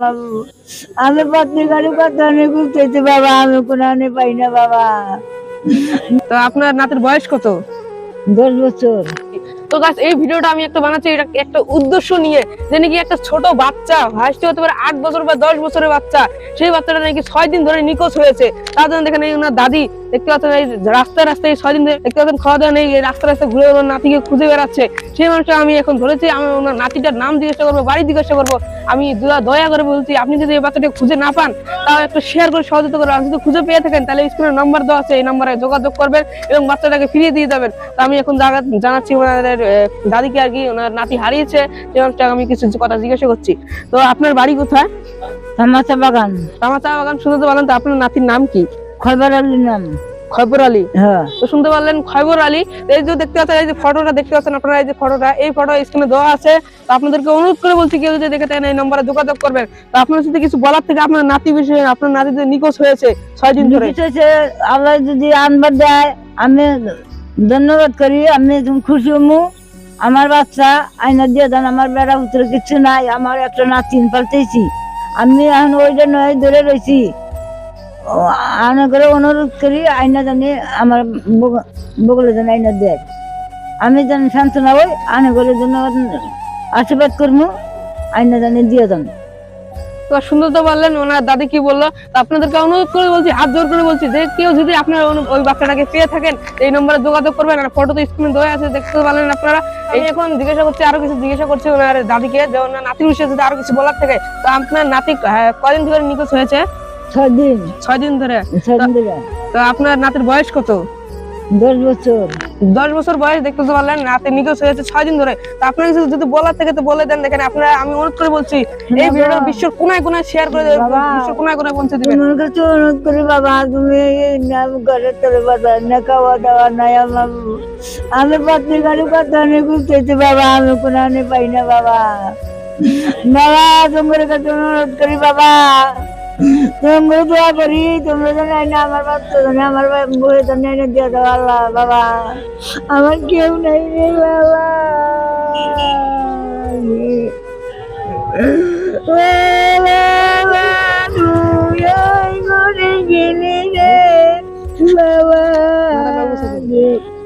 বাবু। আমি পত্রিকার কথা অনেক বুঝতেছি বাবা। আমি কোনো আনে পাই না বাবা। তো আপনার নাতের বয়স কত? দশ বছর। তো গাছ এই ভিডিওটা আমি একটা বানাচ্ছি, এটা একটা উদ্দেশ্য নিয়ে। যে নাকি একটা ছোট বাচ্চা হাসতে হতে পারে আট বছর বা দশ বছরের বাচ্চা, সেই বাচ্চাটা নাকি ছয় দিন ধরে নিখোঁজ হয়েছে। তার জন্য দেখেন এই ওনার দাদি, দেখতে পাচ্ছেন এই রাস্তায় রাস্তায় ছয় দিন ধরে, দেখতে পাচ্ছেন খাওয়া দাওয়া নেই, এই রাস্তা রাস্তায় ঘুরে ওনার নাতিকে খুঁজে বেড়াচ্ছে। সেই মানুষটা আমি এখন ধরেছি, আমি ওনার নাতিটার নাম জিজ্ঞাসা করব, বাড়ি জিজ্ঞাসা করব। আমি দয়া করে বলছি, আপনি যদি এই বাচ্চাটাকে খুঁজে না পান তাও একটু শেয়ার করে সহযোগিতা করবেন। যদি খুঁজে পেয়ে থাকেন, তাহলে স্ক্রিনের নাম্বার দেওয়া আছে, এই নাম্বারে যোগাযোগ করবেন এবং বাচ্চাটাকে ফিরিয়ে দিয়ে যাবেন। তো আমি এখন জানাচ্ছি ওনাদের দাদিকে আর কি ওনার নাতি হারিয়েছে মানুষটাকে আমি কিছু কথা জিজ্ঞাসা করছি। তো আপনার বাড়ি কোথায়? তামাশা বাগান। আমার চা বাগান শুনতে তো আপনার নাতির নাম কি? নাম। খয়বর আলী? হ্যাঁ। তো শুনতে পারলেন খয়বর আলী। এই যে দেখতে পাচ্ছেন এই যে ফটোটা দেখতে পাচ্ছেন আপনারা এই যে ফটোটা এই ফটো স্ক্রিনে দেওয়া আছে। তো আপনাদেরকে অনুরোধ করে বলছি কেউ যদি দেখে থাকেন এই নম্বরে যোগাযোগ করবেন। তো আপনার সাথে কিছু বলার থেকে আপনার নাতি বিষয়ে আপনার নাতি যে নিখোঁজ হয়েছে ছয় দিন ধরে। আল্লাহ যদি আনবার দেয় আমি ধন্যবাদ করি, আমি খুশি হমু। আমার বাচ্চা আইনা দিয়ে দেন আমার বেড়া ভিতরে কিছু নাই, আমার একটা নাতিন পাল্টেছি আমি এখন ওই জন্য ধরে রয়েছি আনা করে অনুরোধ করি আইনা জানি আমার বগ- বগলে যেন আইনা দেয়। আমি যেন সান্ত্বনা হই আনে করে জন্য আশীর্বাদ করব আইনা জানি দিয়ে দেন তো সুন্দর তো বললেন ওনার দাদি কি বলল? আপনাদেরকে অনুরোধ করে বলছি হাত জোর করে বলছি যে কেউ যদি আপনার ওই বাচ্চাটাকে পেয়ে থাকেন এই নম্বরে যোগাযোগ করবেন আর ফটো তো স্ক্রিনে দেওয়া আছে দেখতে পারলেন আপনারা। এখন জিজ্ঞাসা করছি আরও কিছু জিজ্ঞাসা করছি ওনার দাদিকে যে ওনার নাতির বিষয়ে যদি আরও কিছু বলার থাকে তো আপনার নাতি আহ, কদিন ধরে নিখোঁজ হয়েছে? ছয় দিন। ছয় দিন ধরে। তো আপনার নাতির বয়স কত? দশ বছর। দশ বছর বয়স দেখতে পারলেন নাতি নিখোঁজ হয়েছে ছয় দিন ধরে। তো আপনার কিছু যদি বলার থেকে তো বলে দেন দেখেন আপনারা আমি অনুরোধ করে বলছি এই ভিডিওটা বিশ্বের কোনায় কোনায় শেয়ার করে দেবেন বাবা। বিশ্বের কোনায় কোনায় পৌঁছে দিবেন। তোমার কাছে অনুরোধ করি বাবা তুমি করে তোর বাজার না খাওয়া দাওয়া নাই আমার আমি কথা অনেক বুঝতেছি বাবা আমি কোনো পাই না বাবা। বাবা তোমার কাছে অনুরোধ করি বাবা। তোমার দোয়া করি তোমরা যেন আইনা আমার বাচ্চা জানে আমার বই জানে আইনা দিয়ে দাও আল্লাহ বাবা। আমার কেউ নাই বাবা,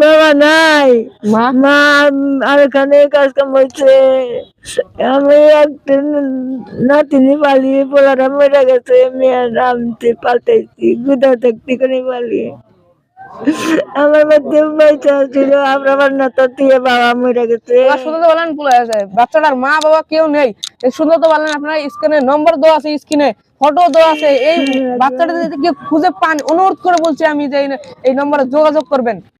বাবা নাই। মা? আর এখানে কাজ কাম হয়েছে আমি একটা নাতিনি পালিয়ে পোলারা মরে গেছে মেয়ের নামতে পাল্টাইছি গুদা থাকতে করে পালিয়ে। আমার মধ্যে পয়সা ছিল আমরা নাতা দিয়ে বাবা মরে গেছে। শুনতে তো বলেন পুরো- বাচ্চাটার মা বাবা কেউ নেই। শুনতে তো বলেন আপনার স্ক্রিনে নম্বর দেওয়া আছে স্ক্রিনে ফটো দেওয়া আছে। এই বাচ্চাটা যদি কেউ খুঁজে পান অনুরোধ করে বলছি আমি যে এই নম্বরে যোগাযোগ করবেন।